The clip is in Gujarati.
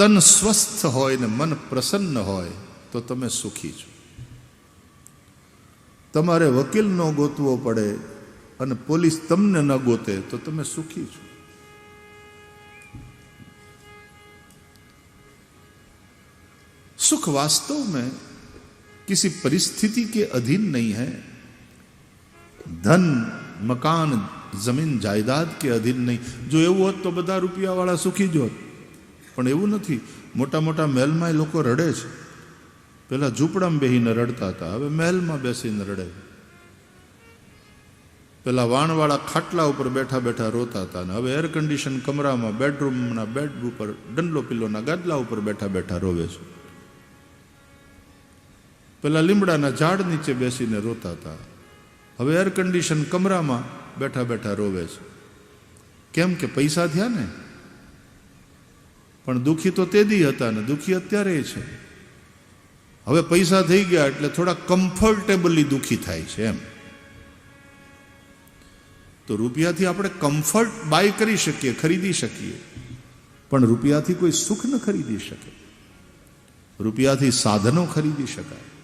તન સ્વસ્થ હોય ને મન પ્રસન્ન હોય તો તમે સુખી છો તમારે વકીલ ન ગોતવો પડે અને પોલીસ તમને ન ગોતે તો તમે સુખી છો सुख वास्तव में किसी परिस्थिति के अधीन नहीं है ધન મકાન જમીન જાયદાદ કે અધીન નહીં જો એવું હોત તો બધા રૂપિયાવાળા સુખી જ હોત પણ એવું નથી. મોટા મોટા મહેલમાં લોકો રડે છે. પહેલાં ઝૂંપડામાં બેસીને રડતા હતા, હવે મહેલમાં બેસીને રડે પેલા વાણવાળા ખાટલા ઉપર બેઠા બેઠા રોતા હતા અને હવે એર કન્ડિશન કમરામાં બેડરૂમના બેડ ઉપર, ડંડલો પિલ્લોના ગાદલા ઉપર બેઠા બેઠા રોવે છે. પેલા લીમડાના ઝાડ નીચે બેસીને રોતા હતા. હવે એર કન્ડિશન કમરામાં બેઠા બેઠા રોવે છે. કેમ કે પૈસા થયા ને? પણ દુઃખી તો તેદી હતા ને, દુઃખી અત્યારે છે. હવે પૈસા થઈ ગયા એટલે થોડા કમ્ફર્ટેબલી દુઃખી થાય છે એમ. તો રૂપિયાથી આપણે કમ્ફર્ટ બાય કરી શકીએ, ખરીદી શકીએ. પણ રૂપિયાથી કોઈ સુખ ન ખરીદી શકે. રૂપિયાથી સાધનો ખરીદી શકાય.